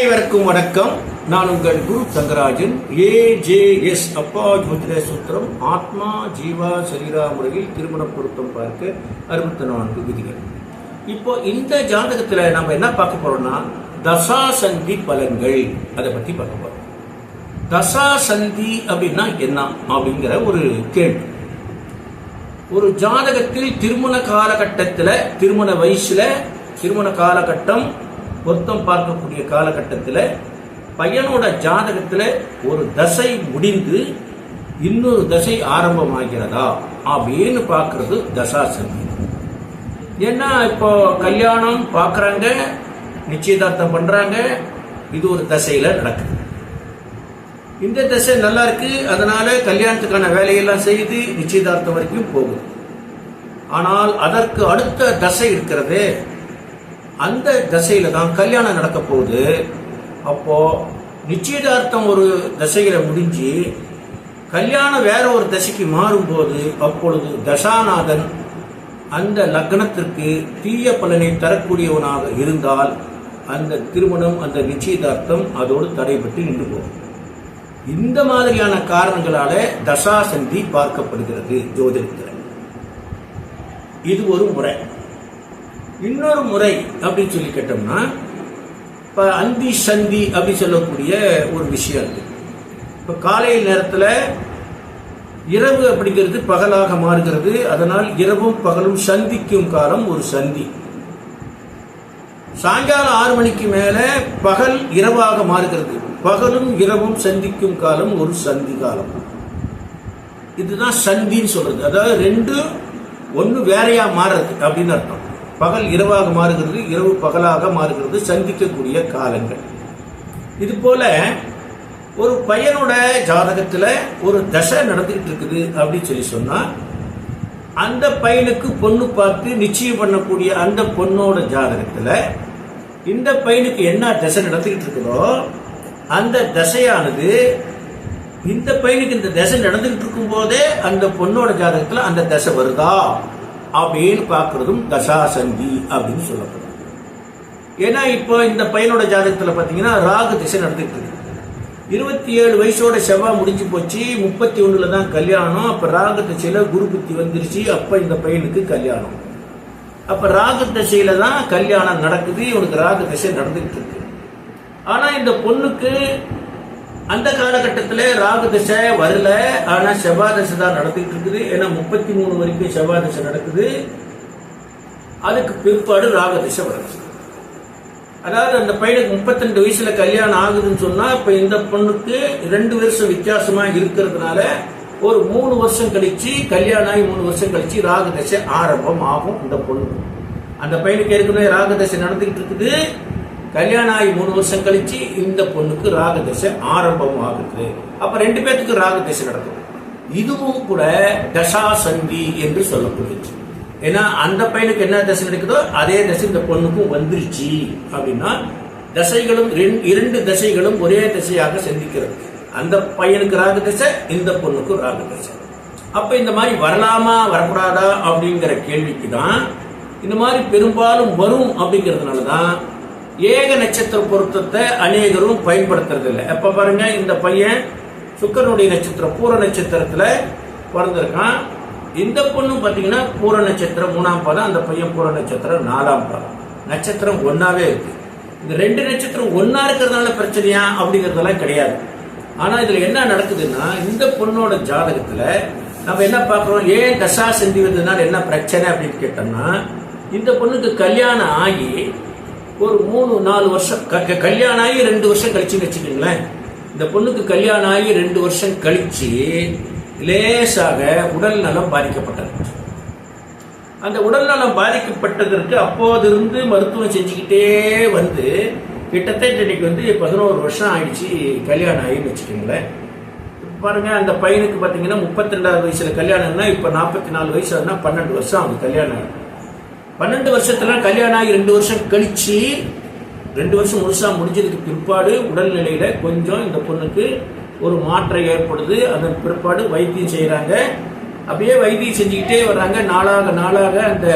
அனைவருக்கும் வணக்கம். நான் உங்கள் குரு தங்கராஜன் ஏஜேஎஸ் அப்பா ஜோதிட சூத்திரம் ஆத்மா ஜீவா சரீரா முறையில் திருமண பொருத்தம் பார்க்க அறுபத்தி நான்கு விதிகள். இப்போ இந்த ஜாதகத்தில் நம்ம என்ன பார்க்க போறோம்னா தசாசந்தி பலன்கள். அதை பத்தி பார்க்க போறோம். தசாசந்தி அப்படின்னா என்ன அப்படிங்கிற ஒரு கேள்வி. ஒரு ஜாதகத்தில் திருமண காலகட்டத்தில் திருமண வயசுல திருமண காலகட்டம் பொருத்தம் பார்க்கக்கூடிய காலகட்டத்தில் பையனோட ஜாதகத்தில் ஒரு தசை முடிந்து இன்னொரு தசை ஆரம்பமாகிறதா அப்படின்னு பார்க்கறது தசாசந்தி ஏன்னா இப்போ கல்யாணம் பார்க்குறாங்க நிச்சயதார்த்தம் பண்ணுறாங்க இது ஒரு தசையில் நடக்குது. இந்த தசை நல்லா இருக்கு அதனால கல்யாணத்துக்கான வேலையெல்லாம் செய்து நிச்சயதார்த்தம் வரைக்கும் போகுது. ஆனால் அதற்கு அடுத்த தசை இருக்கிறதே அந்த தசையில தான் கல்யாணம் நடக்க போகுது. அப்போ நிச்சயதார்த்தம் ஒரு தசையில முடிஞ்சு கல்யாணம் வேற ஒரு தசைக்கு மாறும்போது அப்பொழுது தசாநாதன் அந்த லக்னத்திற்கு தீய பலனை தரக்கூடியவனாக இருந்தால் அந்த திருமணம் அந்த நிச்சயதார்த்தம் அதோடு தடைபட்டு நின்று போகும். இந்த மாதிரியான காரணங்களால தசாசந்தி பார்க்கப்படுகிறது ஜோதிடத்தில். இது ஒரு முறை. இன்னொரு முறை அப்படின்னு சொல்லி கேட்டோம்னா இப்போ அந்தி சந்தி அப்படின்னு சொல்லக்கூடிய ஒரு விஷயம் இருக்கு. இப்போ காலை நேரத்தில் இரவு அப்படிங்கிறது பகலாக மாறுகிறது. அதனால் இரவும் பகலும் சந்திக்கும் காலம் ஒரு சந்தி. சாயங்காலம் ஆறு மணிக்கு மேல பகல் இரவாக மாறுகிறது. பகலும் இரவும் சந்திக்கும் காலம் ஒரு சந்தி காலம். இதுதான் சந்தின்னு சொல்றது. அதாவது ரெண்டு ஒன்று வேறையா மாறுறது அப்படின்னு அர்த்தம். பகல் இரவாக மாறுகிறது இரவு பகலாக மாறுகிறது சந்திக்கக்கூடிய காலங்கள். இது போல ஒரு பையனோட ஜாதகத்தில் ஒரு தசை நடந்துகிட்டு இருக்குது அப்படின்னு சொல்லி சொன்னா அந்த பையனுக்கு பொண்ணு பார்த்து நிச்சயம் பண்ணக்கூடிய அந்த பொண்ணோட ஜாதகத்தில் இந்த பையனுக்கு என்ன தசை நடந்துகிட்டு இருக்குதோ அந்த தசையானது இந்த பையனுக்கு இந்த தசை நடந்துகிட்டு இருக்கும் போதே அந்த பொண்ணோட ஜாதகத்தில் அந்த தசை வருதா? அப்படின்னு பார்க்கறதும் தசாசந்தி அப்படின்னு சொல்லப்படும் ஏன்னா இப்போ இந்த பையனோட ஜாதகத்தில் பார்த்தீங்கன்னா ராகு திசை நடந்துட்டு இருக்கு. இருபத்தி ஏழு வயசோட செவ்வாய் முடிஞ்சு போச்சு முப்பத்தி ஒன்றில் தான் கல்யாணம் அப்போ ராகு திசையில் குரு புத்தி வந்துருச்சு அப்போ இந்த பையனுக்கு கல்யாணம். அப்போ ராகு திசையில தான் கல்யாணம் நடக்குது இவனுக்கு ராகு திசை நடந்துகிட்டு இருக்கு. ஆனால் இந்த பொண்ணுக்கு அந்த காலகட்டத்தில் ராகு திசை வரல. ஆனா செவ்வாய் திசை தான் நடந்துகிட்டு இருக்குது. ஏன்னா முப்பத்தி மூணு வரைக்கும் செவ்வாய் திசை நடக்குது. அதுக்கு பிற்பாடு ராகு திசை வருது அதாவது அந்த பையனுக்கு முப்பத்திரெண்டு வயசுல கல்யாணம் ஆகுதுன்னு சொன்னா இப்ப இந்த பொண்ணுக்கு ரெண்டு வருஷம் வித்தியாசமா இருக்கிறதுனால ஒரு மூணு வருஷம் கழிச்சு கல்யாணம் ஆகி மூணு வருஷம் கழிச்சு ராகு தசை ஆரம்பம் ஆகும் இந்த பொண்ணு. அந்த பையனுக்கு ஏற்கனவே ராகு தசை நடந்துகிட்டு இருக்குது. கல்யாணம் ஆகி மூணு வருஷம் கழிச்சு இந்த பொண்ணுக்கு ராக தசை ஆரம்பம் ஆகுது அப்ப ரெண்டு பேத்துக்கு ராக தசை நடக்கும். இதுவும் கூட தசா சந்தி என்று சொல்லப்படுச்சு ஏன்னா அந்த பையனுக்கு என்ன தசை நடக்குதோ அதே தசை இந்த பொண்ணுக்கும் வந்துருச்சு. அப்படின்னா தசைகளும் ரெண்- இரண்டு தசைகளும் ஒரே திசையாக சந்திக்கிறது அந்த பையனுக்கு ராக தசை இந்த பொண்ணுக்கு ராக தசை அப்ப இந்த மாதிரி வரலாமா வரக்கூடாதா அப்படிங்கிற கேள்விக்கு தான் இந்த மாதிரி பெரும்பாலும் வரும் அப்படிங்கிறதுனால தான் ஏக நட்சத்திர பொருத்தத்தை அநேகரும் பயன்படுத்துறது இல்லை எப்ப பாருங்க இந்த பையன் சுக்கரனுடைய நட்சத்திரம் பூர நட்சத்திரத்துல பிறந்திருக்கான். இந்த பொண்ணு பாத்தீங்கன்னா பூர நட்சத்திரம் மூணாம் பாதம் அந்த பையன் பூர நட்சத்திரம் நாலாம் பாதம். நட்சத்திரம் ஒன்னாவே இருக்கு. இந்த ரெண்டு நட்சத்திரம் ஒன்னா இருக்கிறதுனால பிரச்சனையா? அப்படிங்கறதெல்லாம் கிடையாது. ஆனா இதுல என்ன நடக்குதுன்னா இந்த பொண்ணோட ஜாதகத்துல நம்ம என்ன பார்க்குறோம்? ஏன் தசா செஞ்சு வந்ததுனால என்ன பிரச்சனை அப்படின்னு கேட்டோம்னா இந்த பொண்ணுக்கு கல்யாணம் ஆகி ஒரு மூணு நாலு வருஷம் க- கல்யாணம் ஆகி ரெண்டு வருஷம் கழிச்சுன்னு வச்சுக்கோங்களேன். இந்த பொண்ணுக்கு கல்யாணம் ஆகி ரெண்டு வருஷம் கழிச்சு லேசாக உடல் நலம் பாதிக்கப்பட்டது. அந்த உடல் நலம் பாதிக்கப்பட்டதற்கு அப்போதிருந்து மருத்துவம் செஞ்சுக்கிட்டே வந்து கிட்டத்தட்ட இன்னைக்கு வந்து பதினோரு வருஷம் ஆயிடுச்சு கல்யாணம் ஆகின்னு வச்சுக்கோங்களேன் பாருங்க அந்த பையனுக்கு பார்த்தீங்கன்னா முப்பத்தி ரெண்டாவது வயசுல கல்யாணம்னா இப்போ நாற்பத்தி நாலு வயசு ஆனால் பன்னெண்டு வருஷம் அவங்க கல்யாணம் ஆகி. பன்னெண்டு வருஷத்துல கல்யாணம் ஆகி ரெண்டு வருஷம் கழிச்சு ரெண்டு வருஷம் முழுசா முடிஞ்சதுக்கு பிற்பாடு உடல்நிலையில கொஞ்சம் இந்த பொண்ணுக்கு ஒரு மாற்றம் ஏற்படுது. அதன் பிற்பாடு வைத்தியம் செய்யறாங்க அப்படியே வைத்தியம் செஞ்சுக்கிட்டே வர்றாங்க. நாளாக நாளாக அந்த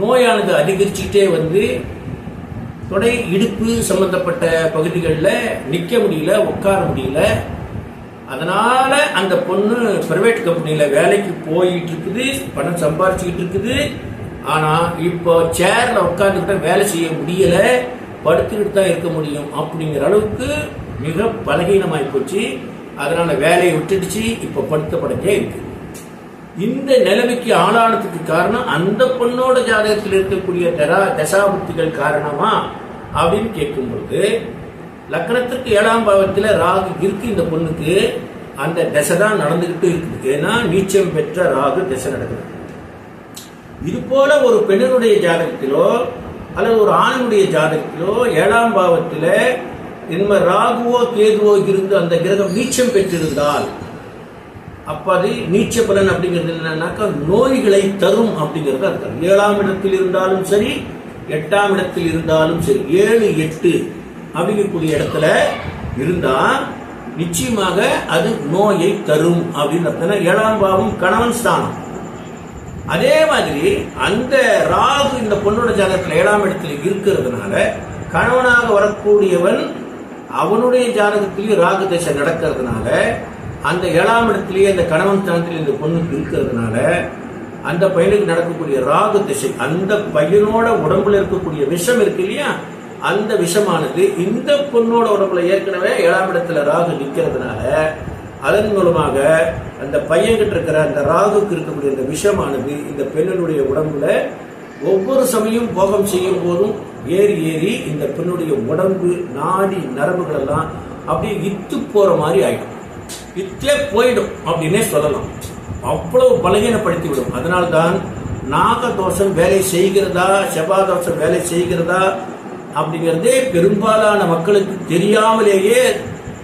நோயானது அதிகரிச்சுக்கிட்டே வந்து தொடை இடுப்பு சம்பந்தப்பட்ட பகுதிகளில் நிற்க முடியல உட்கார முடியல. அதனால அந்த பொண்ணு பிரைவேட் கம்பெனியில் வேலைக்கு போயிட்டு இருக்குது. பணம் சம்பாரிச்சுக்கிட்டு இருக்குது. ஆனா இப்போ சேர்ல உட்காந்துக்கிட்ட வேலை செய்ய முடியல படுத்துக்கிட்டு தான் இருக்க முடியும் அப்படிங்கிற அளவுக்கு மிக பலகீனமாய் போச்சு. அதனால வேலையை விட்டுடுச்சு. இப்போ படுத்த படுக்கே இருக்கு. இந்த நிலைமைக்கு ஆளானதுக்கு காரணம் அந்த பொண்ணோட ஜாதகத்தில் இருக்கக்கூடிய தரா தசாபுத்திகள் காரணமா அப்படின்னு கேட்கும்பொழுது லக்கணத்திற்கு ஏழாம் பாவத்தில் ராகு இருக்கு இந்த பொண்ணுக்கு. அந்த தசை தான் நடந்துக்கிட்டு இருக்குது. ஏன்னா நீச்சம் பெற்ற ராகு தசை நடக்குது. இது போல ஒரு பெண்ணினுடைய ஜாதகத்திலோ அல்லது ஒரு ஆணினுடைய ஜாதகத்திலோ ஏழாம் பாவத்தில் இன்ம ராகுவோ கேதுவோ இருந்து அந்த கிரகம் நீச்சம் பெற்றிருந்தால் அப்போ அது நீச்ச பலன் அப்படிங்கிறது என்னன்னாக்கா நோய்களை தரும் அப்படிங்கிறது அர்த்தம். ஏழாம் இடத்தில் இருந்தாலும் சரி எட்டாம் இடத்தில் இருந்தாலும் சரி ஏழு எட்டு அப்படிங்கக்கூடிய இடத்துல இருந்தால் நிச்சயமாக அது நோயை தரும் அப்படின்னு அர்த்தம். ஏழாம் பாவம் கணவன் ஸ்தானம். அதே மாதிரி அந்த ராகு இந்த பொண்ணோட ஜாதகத்தில் ஏழாம் இடத்துல இருக்கிறதுனால கணவனாக வரக்கூடியவன் அவனுடைய ஜாதகத்திலேயே ராகு தசை நடக்கிறதுனால அந்த ஏழாம் இடத்திலேயே அந்த கணவன் ஸ்தானத்தில் இந்த பொண்ணுக்கு இருக்கிறதுனால அந்த பையனுக்கு நடக்கக்கூடிய ராகு திசை அந்த பையனோட உடம்புல இருக்கக்கூடிய விஷம் இருக்கு இல்லையா? அந்த விஷமானது இந்த பொண்ணோட உடம்புல ஏற்கனவே ஏழாம் இடத்துல ராகு நிற்கிறதுனால அதன் மூலமாக அந்த பையன்கிட்ட இருக்கிற அந்த ராகுக்கு இருக்கக்கூடிய அந்த விஷமானது இந்த பெண்ணினுடைய உடம்புல ஒவ்வொரு சமயம் போகம் செய்யும் போதும் ஏறி ஏறி இந்த பெண்ணுடைய உடம்பு நாடி நரம்புகள் எல்லாம் அப்படியே இத்து போற மாதிரி ஆயிடும். இத்தே போயிடும் அப்படின்னே சொல்லலாம். அவ்வளவு பலகீனப்படுத்தி விடும் அதனால்தான் நாகதோஷம் வேலை செய்கிறதா செவ்வாதோஷம் வேலை செய்கிறதா அப்படிங்கிறதே பெரும்பாலான மக்களுக்கு தெரியாமலேயே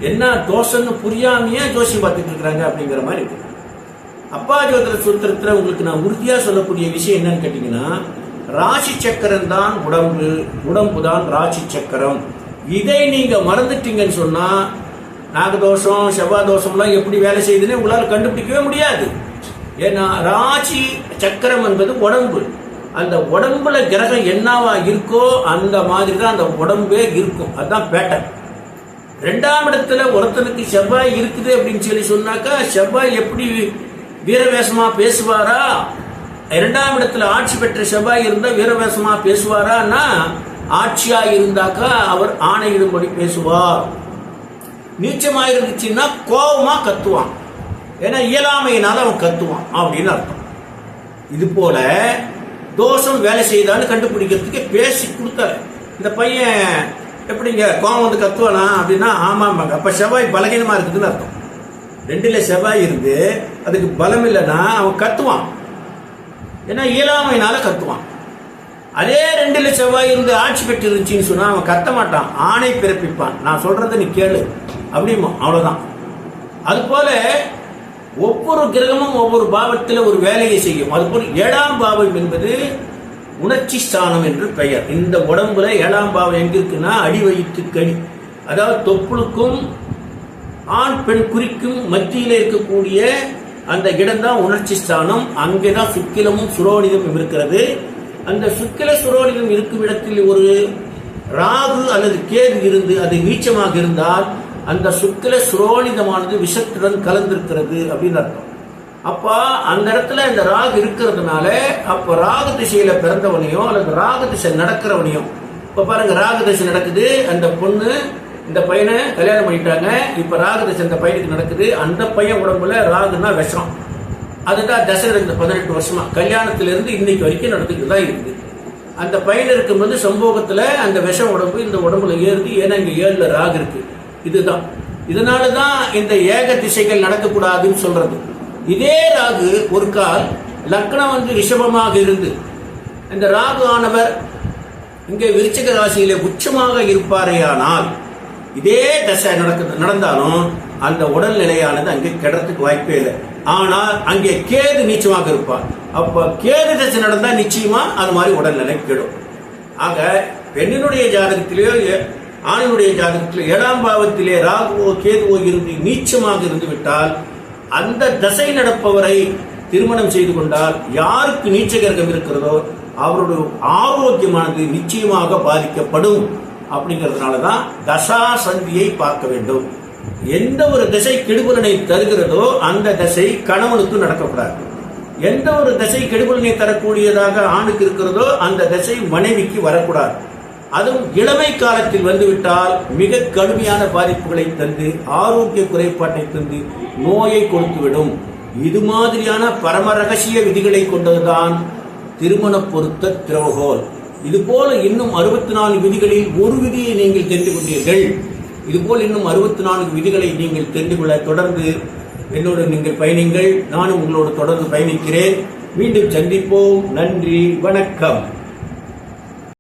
என்ன தோஷம்னு புரியாமையே ஜோசியம் பார்த்துட்டு இருக்கிறாங்க அப்படிங்கிற மாதிரி இருக்கு. அப்பா ஜோதிர சூத்திரத்தில் உங்களுக்கு நான் உறுதியாக சொல்லக்கூடிய விஷயம் என்னன்னு கேட்டீங்கன்னா ராசி சக்கரம் தான் உடம்பு உடம்பு தான் ராசி சக்கரம். இதை நீங்க மறந்துட்டீங்கன்னு சொன்னா நாகதோஷம் செவ்வாய் தோஷம்லாம் எப்படி வேலை செய்யுதுன்னு உங்களால் கண்டுபிடிக்கவே முடியாது. ஏன்னா ராசி சக்கரம் என்பது உடம்பு. அந்த உடம்புல கிரகம் என்னவா இருக்கோ அந்த மாதிரி தான் அந்த உடம்பே இருக்கும். அதுதான் பேட்டர்ன். ரெண்டாம் இடத்துல ஒருத்தனுக்கு செவ்வாய் இருக்குது அப்படின்னு சொல்லி சொன்னாக்கா செவ்வாய் எப்படி வீரவேஷமா பேசுவாரா? இரண்டாம் இடத்துல ஆட்சி பெற்ற செவ்வாய் இருந்தா வீரவேஷமா பேசுவாரான்னா ஆட்சியா இருந்தாக்கா அவர் ஆணையிடும்படி பேசுவார். நீச்சமா இருந்துச்சுன்னா கோபமா கத்துவான். ஏன்னா இயலாமையினால அவன் கத்துவான் அப்படின்னு அர்த்தம். இது போல தோஷம் வேலை செய்தான்னு கண்டுபிடிக்கிறதுக்கு பேசி கொடுத்தாரு. இந்த பையன் எப்படிங்க? கோவம் வந்து கத்துவானா? அப்படின்னா ஆமாம்பாங்க. அப்ப செவ்வாய் பலகீனமா இருக்குதுன்னு அர்த்தம். ரெண்டுல செவ்வாய் இருந்து அதுக்கு பலம் இல்லைன்னா அவன் கத்துவான். ஏன்னா இயலாமையினால கத்துவான். அதே ரெண்டுல செவ்வாய் இருந்து ஆட்சி பெற்று இருந்துச்சுன்னு சொன்னா அவன் கத்த மாட்டான். ஆணை பிறப்பிப்பான். நான் சொல்றதை நீ கேளு. அப்படிமா அவ்வளவுதான். அது போல ஒவ்வொரு கிரகமும் ஒவ்வொரு பாவத்தில் ஒரு வேலையை செய்யும். அதுபோல் ஏழாம் பாவம் என்பது உணர்ச்சி ஸ்தானம் என்று பெயர். இந்த உடம்புல ஏழாம் பாவம் எங்க இருக்குன்னா அடி வயிற்று கடி. அதாவது தொப்புளுக்கும் ஆண் பெண் குறிக்கும் மத்தியில் இருக்கக்கூடிய அந்த இடம்தான் உணர்ச்சி ஸ்தானம். அங்கேதான் சுக்கிலமும் சுரோனிதமும் இருக்கிறது. அந்த சுக்கில சுரோனிதம் இருக்கும் இடத்தில் ஒரு ராகு அல்லது கேது இருந்து அது நீச்சமாக இருந்தால் அந்த சுக்கில சுரோனிதமானது விஷத்துடன் கலந்திருக்கிறது அப்படின்னு அர்த்தம். அப்ப அந்த இடத்துல இந்த ராகு இருக்கிறதுனால அப்ப ராகு திசையில பிறந்தவனையும் அல்லது ராகு திசை நடக்கிறவனையும் இப்ப பாருங்க ராகு திசை நடக்குது அந்த பொண்ணு இந்த பையனை கல்யாணம் பண்ணிட்டாங்க இப்ப ராகு திசை இந்த பையனுக்கு நடக்குது அந்த பையன் உடம்புல ராகுன்னா விஷம். அதுதான் தசை இந்த பதினெட்டு வருஷமா. கல்யாணத்திலிருந்து இன்னைக்கு வரைக்கும் நடந்துக்கிட்டு தான் இருக்குது. அந்த பையன் இருக்கும்போது சம்போகத்துல அந்த விஷம் உடம்பு இந்த உடம்புல ஏறுது. ஏன்னா இங்க ஏழுல ராகு இருக்கு. இதுதான். இதனால தான் இந்த ஏக திசைகள் நடக்கக்கூடாதுன்னு சொல்றது. இதே ராகு ஒரு கால் லக்னம் வந்து ரிஷபமாக இருந்து இந்த ராகு ஆனவர் இங்கே விருச்சிக ராசியிலே உச்சமாக இருப்பாரேயானால் இதே தசை நடக்க நடந்தாலும் அந்த உடல்நிலையானது அங்கே கெடுறதுக்கு வாய்ப்பே இல்லை. ஆனால் அங்கே கேது நீச்சமாக இருப்பார். அப்போ கேது தசை நடந்தால் நிச்சயமா அது மாதிரி உடல்நிலை கெடும். ஆக பெண்ணினுடைய ஜாதகத்திலேயோ ஏ- ஆணினுடைய ஜாதகத்திலே ஏழாம் பாவத்திலே ராகுவோ கேதுவோ இருந்து நீச்சமாக இருந்து விட்டால் அந்த தசை நடப்பவரை திருமணம் செய்து கொண்டால் யாருக்கு நீச்சகரகம் இருக்கிறதோ அவருடைய ஆரோக்கியமானது நிச்சயமாக பாதிக்கப்படும். அப்படிங்கிறதுனால தான் தசா சந்தியை பார்க்க வேண்டும். எந்த ஒரு திசை கெடுபலனை தருகிறதோ அந்த திசை கணவனுக்கு நடக்கக்கூடாது. எந்த ஒரு திசை கெடுபலனை தரக்கூடியதாக ஆணுக்கு இருக்கிறதோ அந்த திசை மனைவிக்கு வரக்கூடாது. அதுவும் இளமை காலத்தில் வந்துவிட்டால் மிக கடுமையான பாதிப்புகளை தந்து ஆரோக்கிய குறைபாட்டை தந்து நோயை கொடுத்துவிடும். இது மாதிரியான பரம ரகசிய விதிகளை கொண்டதுதான் திருமண பொருத்த திரவகோல் இது போல இன்னும் அறுபத்தி நாலு விதிகளில் ஒரு விதியை நீங்கள் தெரிந்து கொண்டீர்கள் இதுபோல் இன்னும் அறுபத்தி நான்கு விதிகளை நீங்கள் தெரிந்து கொள்ள தொடர்ந்து என்னோடு நீங்கள் பயணிங்கள். நானும் உங்களோடு தொடர்ந்து பயணிக்கிறேன். மீண்டும் சந்திப்போம். நன்றி. வணக்கம்.